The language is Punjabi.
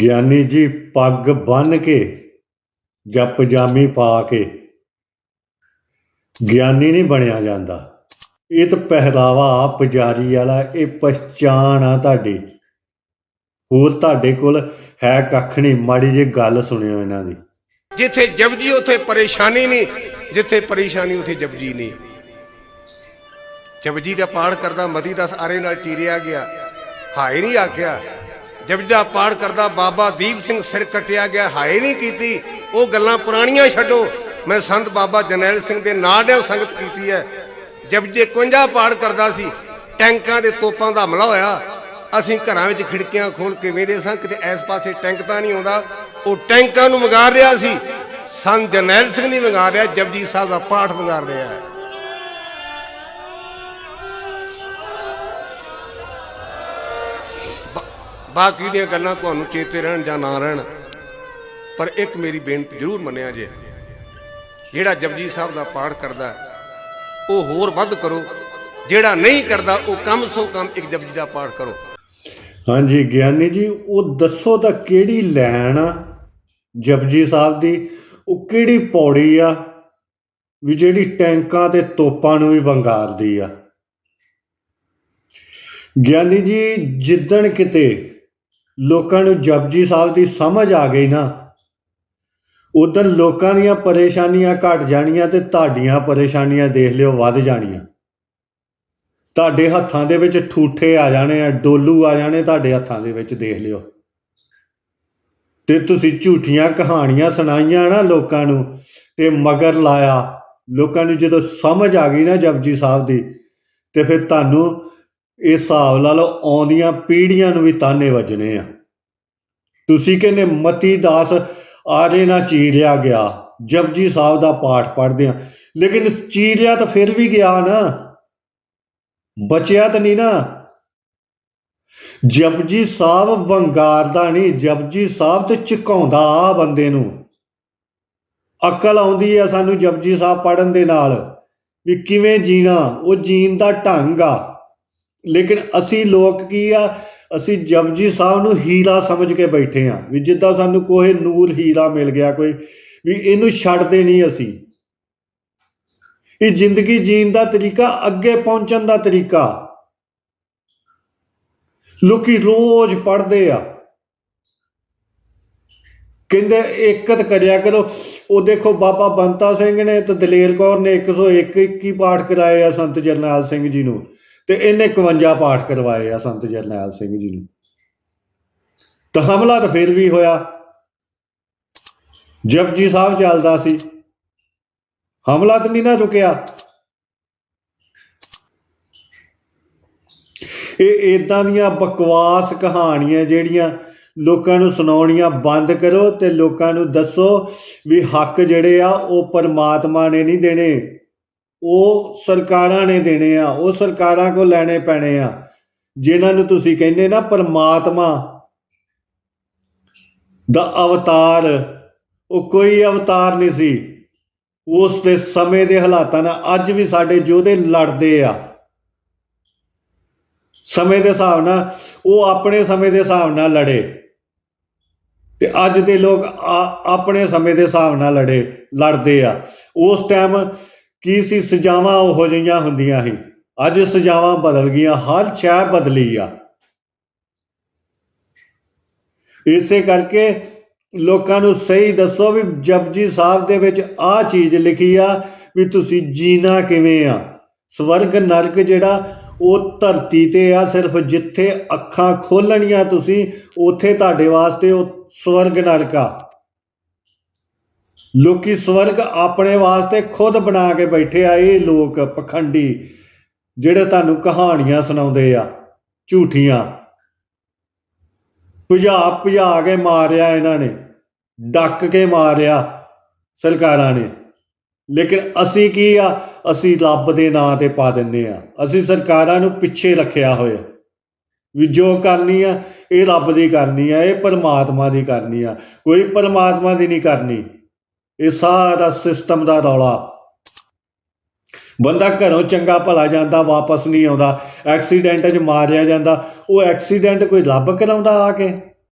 ਗਿਆਨੀ ਜੀ ਪੱਗ ਬੰਨ ਕੇ ਜਾਂ ਪਜਾਮੀ ਪਾ ਕੇ। ਗਿਆਨੀ ਨਹੀਂ ਬਣਿਆ ਜਾਂਦਾ। ਇਹ ਤਾਂ ਪਹਿਰਾਵਾ ਪੁਜਾਰੀ ਵਾਲਾ, ਇਹ ਪਛਾਣ ਆ ਤੁਹਾਡੀ। ਹੋਰ ਤੁਹਾਡੇ ਕੋਲ ਹੈ ਕੱਖ ਨਹੀਂ, ਮਾੜੀ ਜੇ ਗੱਲ ਸੁਣਿਓ ਇਹਨਾਂ ਦੀ। ਜਿੱਥੇ ਜਪਜੀ, ਉੱਥੇ ਪਰੇਸ਼ਾਨੀ ਨਹੀਂ। ਜਿੱਥੇ ਪਰੇਸ਼ਾਨੀ, ਉੱਥੇ ਜਪਜੀ ਨਹੀਂ। ਜਪਜੀ ਦਾ ਪਾਠ ਕਰਦਾ ਮਦੀ ਦਾ ਸਾਰੇ ਨਾਲ ਚੀਰਿਆ ਗਿਆ। ਹਾਏ ਨਹੀਂ ਆਖਿਆ। ਜਪਜੀ ਦਾ ਪਾਠ ਕਰਦਾ ਬਾਬਾ ਦੀਪ ਸਿੰਘ ਸਿਰ ਕੱਟਿਆ ਗਿਆ, ਹਾਏ ਨਹੀਂ ਕੀਤੀ। ਉਹ ਗੱਲਾਂ ਪੁਰਾਣੀਆਂ ਛੱਡੋ। ਮੈਂ ਸੰਤ ਬਾਬਾ ਜਰਨੈਲ ਸਿੰਘ ਦੇ ਨਾਲ ਨਾਲ ਸੰਗਤ ਕੀਤੀ ਹੈ। ਜਪਜੀ 51 ਪਾਠ ਕਰਦਾ ਸੀ। ਟੈਂਕਾਂ ਦੇ ਤੋਪਾਂ ਦਾ ਹਮਲਾ ਹੋਇਆ। ਅਸੀਂ ਘਰਾਂ ਵਿੱਚ ਖਿੜਕੀਆਂ ਖੋਲ ਕੇ ਵੇਖਦੇ ਸਾਂ, ਕਿਤੇ ਇਸ ਪਾਸੇ ਟੈਂਕ ਤਾਂ ਨਹੀਂ ਆਉਂਦਾ। ਉਹ ਟੈਂਕਾਂ ਨੂੰ ਵਗਾਰ ਰਿਹਾ ਸੀ। ਸੰਤ ਜਰਨੈਲ ਸਿੰਘ ਨਹੀਂ ਵਗਾਰ ਰਿਹਾ ਜਪਜੀ ਸਾਹਿਬ ਦਾ ਪਾਠ ਵਗਾਰ ਰਿਹਾ ਹੈ। ਬਾਕੀ ਦੀਆਂ ਗੱਲਾਂ ਤੁਹਾਨੂੰ ਚੇਤੇ ਰਹਿਣ ਜਾਂ ਨਾ ਰਹਿਣ, ਪਰ ਇੱਕ ਮੇਰੀ ਬੇਨਤੀ ਜ਼ਰੂਰ ਮੰਨਿਆ ਜੇ। ਜਿਹੜਾ ਜਪਜੀ ਸਾਹਿਬ ਦਾ ਪਾਠ ਕਰਦਾ ਉਹ ਹੋਰ ਵੱਧ ਕਰੋ। ਜਿਹੜਾ ਨਹੀਂ ਕਰਦਾ, ਉਹ ਕਮ ਸੋ ਕਮ ਇੱਕ ਜਪਜੀ ਦਾ ਪਾਠ ਕਰੋ। ਹਾਂਜੀ, ਗਿਆਨੀ ਜੀ, ਉਹ ਦੱਸੋ ਤਾਂ ਕਿਹੜੀ ਲੈਣ ਆ ਜਪਜੀ ਸਾਹਿਬ ਦੀ? ਉਹ ਕਿਹੜੀ ਪੌੜੀ ਆ ਵੀ ਜਿਹੜੀ ਟੈਂਕਾਂ ਤੇ ਤੋਪਾਂ ਨੂੰ ਵੀ ਵੰਗਾਰਦੀ ਆ? ਗਿਆਨੀ ਜੀ, ਜਿੱਦਣ ਕਿਤੇ ਲੋਕਾਂ ਨੂੰ ਜਪਜੀ ਸਾਹਿਬ ਦੀ ਸਮਝ ਆ ਗਈ ਨਾ ਉਦੋਂ ਲੋਕਾਂ ਦੀਆਂ ਪਰੇਸ਼ਾਨੀਆਂ ਘਟ ਜਾਣੀਆਂ ਤੇ ਤੁਹਾਡੀਆਂ ਪਰੇਸ਼ਾਨੀਆਂ ਦੇਖ ਲਿਓ ਵੱਧ ਜਾਣੀਆਂ। ਤੁਹਾਡੇ ਹੱਥਾਂ ਦੇ ਵਿੱਚ ਠੂਠੇ ਆ ਜਾਣੇ ਆ, ਡੋਲੂ ਆ ਜਾਣੇ ਤੁਹਾਡੇ ਹੱਥਾਂ ਦੇ ਵਿੱਚ ਦੇਖ ਲਿਓ। ਤੇ ਤੁਸੀਂ ਝੂਠੀਆਂ ਕਹਾਣੀਆਂ ਸੁਣਾਈਆਂ ਨਾ ਲੋਕਾਂ ਨੂੰ ਤੇ ਮਗਰ ਲਾਇਆ, ਲੋਕਾਂ ਨੂੰ ਜਦੋਂ ਸਮਝ ਆ ਗਈ ਨਾ ਜਪਜੀ ਸਾਹਿਬ ਦੀ, ਤੇ ਫਿਰ ਤੁਹਾਨੂੰ ਇਹ ਹਿਸਾਬ ਲਾ ਲਓ ਆਉਂਦੀਆਂ ਪੀੜ੍ਹੀਆਂ ਨੂੰ ਵੀ ਤਾਨੇ ਵੱਜਣੇ ਆ। ਤੁਸੀਂ ਕਹਿੰਦੇ ਮਤੀ ਦਾਸ ਆਰੇ ਨਾ ਚੀਰਿਆ ਗਿਆ, ਜਪਜੀ ਸਾਹਿਬ ਦਾ ਪਾਠ ਪੜ੍ਹਦੇ ਆ। ਲੇਕਿਨ ਚੀਰਿਆ ਤਾਂ ਫਿਰ ਵੀ ਗਿਆ ਨਾ। ਬਚਿਆ ਤਾਂ ਨਹੀਂ ਨਾ। ਜਪਜੀ ਸਾਹਿਬ ਵੰਗਾਰਦਾ ਨਹੀਂ, ਜਪਜੀ ਸਾਹਿਬ ਤੇ ਝੁਕਾਉਂਦਾ ਆ ਬੰਦੇ ਨੂੰ। ਅਕਲ ਆਉਂਦੀ ਆ ਸਾਨੂੰ ਜਪਜੀ ਸਾਹਿਬ ਪੜਨ ਦੇ ਨਾਲ ਵੀ ਕਿਵੇਂ ਜੀਣਾ, ਉਹ ਜੀਣ ਦਾ ਢੰਗ ਆ। ਲੇਕਿਨ ਅਸੀਂ ਲੋਕ ਕੀ ਆ? ਅਸੀਂ ਜਪਜੀ ਸਾਹਿਬ ਨੂੰ ਹੀਰਾ ਸਮਝ ਕੇ ਬੈਠੇ ਆ ਵੀ ਜਿੱਦਾਂ ਸਾਨੂੰ ਕੋਈ ਨੂਰ ਹੀਰਾ ਮਿਲ ਗਿਆ ਕੋਈ, ਵੀ ਇਹਨੂੰ ਛੱਡਦੇ ਨਹੀਂ ਅਸੀਂ। ਇਹ ਜ਼ਿੰਦਗੀ ਜੀਣ ਦਾ ਤਰੀਕਾ, ਅੱਗੇ ਪਹੁੰਚਣ ਦਾ ਤਰੀਕਾ। ਲੋਕੀ ਰੋਜ਼ ਪੜ੍ਹਦੇ ਆ। ਕਹਿੰਦੇ ਇਕਤ ਕਰਿਆ ਕਰੋ। ਉਹ ਦੇਖੋ ਬਾਬਾ ਬੰਤਾ ਸਿੰਘ ਨੇ ਤੇ ਦਲੇਰ ਕੌਰ ਨੇ 101 21 ਪਾਠ ਕਰਾਏ ਆ ਸੰਤ ਜਰਨੈਲ ਸਿੰਘ ਜੀ ਨੂੰ। ਤੇ ਇਹਨੇ 51 ਪਾਠ ਕਰਵਾਏ ਆ ਸੰਤ ਜਰਨੈਲ ਸਿੰਘ ਜੀ ਨੂੰ। ਤਾਂ ਹਮਲਾ ਤਾਂ ਫਿਰ ਵੀ ਹੋਇਆ। ਜਪਜੀ ਸਾਹਿਬ ਚੱਲਦਾ ਸੀ। ਹਮਲਾ ਤਾਂ ਨਹੀਂ ਨਾ ਰੁਕਿਆ। ਇਹ ਇਦਾਂ ਦੀਆਂ ਬਕਵਾਸ ਕਹਾਣੀਆਂ ਜਿਹੜੀਆਂ ਲੋਕਾਂ ਨੂੰ ਸੁਣਾਉਣੀਆਂ ਬੰਦ ਕਰੋ ਤੇ ਲੋਕਾਂ ਨੂੰ ਦੱਸੋ ਵੀ ਹੱਕ ਜਿਹੜੇ ਆ ਉਹ ਪਰਮਾਤਮਾ ਨੇ ਨਹੀਂ ਦੇਣੇ। ਉਹ ਸਰਕਾਰਾਂ ਨੇ ਦੇਣੇ ਆ, ਉਹ ਸਰਕਾਰਾਂ ਕੋ ਲੈਣੇ ਪੈਣੇ ਆ। ਜਿਨ੍ਹਾਂ ਨੂੰ ਤੁਸੀਂ ਕਹਿੰਦੇ ਨਾ ਪਰਮਾਤਮਾ ਦਾ ਅਵਤਾਰ, ਉਹ ਕੋਈ ਅਵਤਾਰ ਨਹੀਂ ਸੀ। ਉਸ ਦੇ ਸਮੇਂ ਦੇ ਹਾਲਾਤਾਂ ਨਾਲ ਅੱਜ ਵੀ ਸਾਡੇ ਯੋਧੇ ਲੜਦੇ ਆ। ਸਮੇਂ ਦੇ ਹਿਸਾਬ ਨਾਲ, ਉਹ ਆਪਣੇ ਸਮੇਂ ਦੇ ਹਿਸਾਬ ਨਾਲ ਲੜੇ। ਤੇ ਅੱਜ ਦੇ ਲੋਕ ਆ- ਆਪਣੇ ਸਮੇਂ ਦੇ ਹਿਸਾਬ ਨਾਲ ਲੜੇ, ਲੜਦੇ ਆ। ਉਸ ਟਾਈਮ ਕੀ ਸੀ? ਸਜ਼ਾਵਾਂ ਉਹੋ ਜਿਹੀਆਂ ਹੁੰਦੀਆਂ ਸੀ। ਅੱਜ ਸਜ਼ਾਵਾਂ ਬਦਲ ਗਈਆਂ, ਹਰ ਸ਼ੈ ਬਦਲੀ ਆ। ਇਸੇ ਕਰਕੇ ਲੋਕਾਂ ਨੂੰ ਸਹੀ ਦੱਸੋ ਵੀ ਜਪਜੀ ਸਾਹਿਬ ਦੇ ਵਿੱਚ ਆਹ ਚੀਜ਼ ਲਿਖੀ ਆ ਵੀ ਤੁਸੀਂ ਜੀਣਾ ਕਿਵੇਂ ਆ? ਸਵਰਗ ਨਰਕ ਜਿਹੜਾ, ਉਹ ਧਰਤੀ ਤੇ ਆ, ਸਿਰਫ ਜਿੱਥੇ ਅੱਖਾਂ ਖੋਲਣੀਆਂ ਤੁਸੀਂ, ਉੱਥੇ ਤੁਹਾਡੇ ਵਾਸਤੇ ਉਹ ਸਵਰਗ ਨਰਕ ਆ। ਲੋਕੀ ਸਵਰਗ ਆਪਣੇ ਵਾਸਤੇ ਖੁਦ ਬਣਾ ਕੇ ਬੈਠੇ ਆ, ਇਹ ਲੋਕ ਪਖੰਡੀ ਜਿਹੜੇ ਤੁਹਾਨੂੰ ਕਹਾਣੀਆਂ ਸੁਣਾਉਂਦੇ ਆ, ਝੂਠੀਆਂ। ਭਜਾ ਭਜਾ ਕੇ ਮਾਰਿਆ ਇਹਨਾਂ ਨੇ, ਡੱਕ ਕੇ ਮਾਰਿਆ ਸਰਕਾਰਾਂ ਨੇ। ਲੇਕਿਨ ਅਸੀਂ ਕੀ ਆ? ਅਸੀਂ ਰੱਬ ਦੇ ਨਾਂ ਤੇ ਪਾ ਦਿੰਦੇ ਆ। ਅਸੀਂ ਸਰਕਾਰਾਂ ਨੂੰ ਪਿੱਛੇ ਰੱਖਿਆ ਹੋਇਆ। ਵੀ ਜੋ ਕਰਨੀ ਆ, ਇਹ ਰੱਬ ਦੀ ਕਰਨੀ ਆ, ਇਹ ਪਰਮਾਤਮਾ ਦੀ ਕਰਨੀ ਆ। ਕੋਈ ਪਰਮਾਤਮਾ ਦੀ ਨਹੀਂ ਕਰਨੀ। ਇਹ ਸਾਰਾ ਸਿਸਟਮ ਦਾ ਰੌਲਾ। ਬੰਦਾ ਘਰੋਂ ਚੰਗਾ ਭਲਾ ਜਾਂਦਾ, ਵਾਪਸ ਨਹੀਂ ਆਉਂਦਾ। ਐਕਸੀਡੈਂਟ 'ਚ ਮਾਰਿਆ ਜਾਂਦਾ। ਉਹ ਐਕਸੀਡੈਂਟ ਕੋਈ ਲੱਭ ਕਰਾਉਂਦਾ ਆ ਕੇ?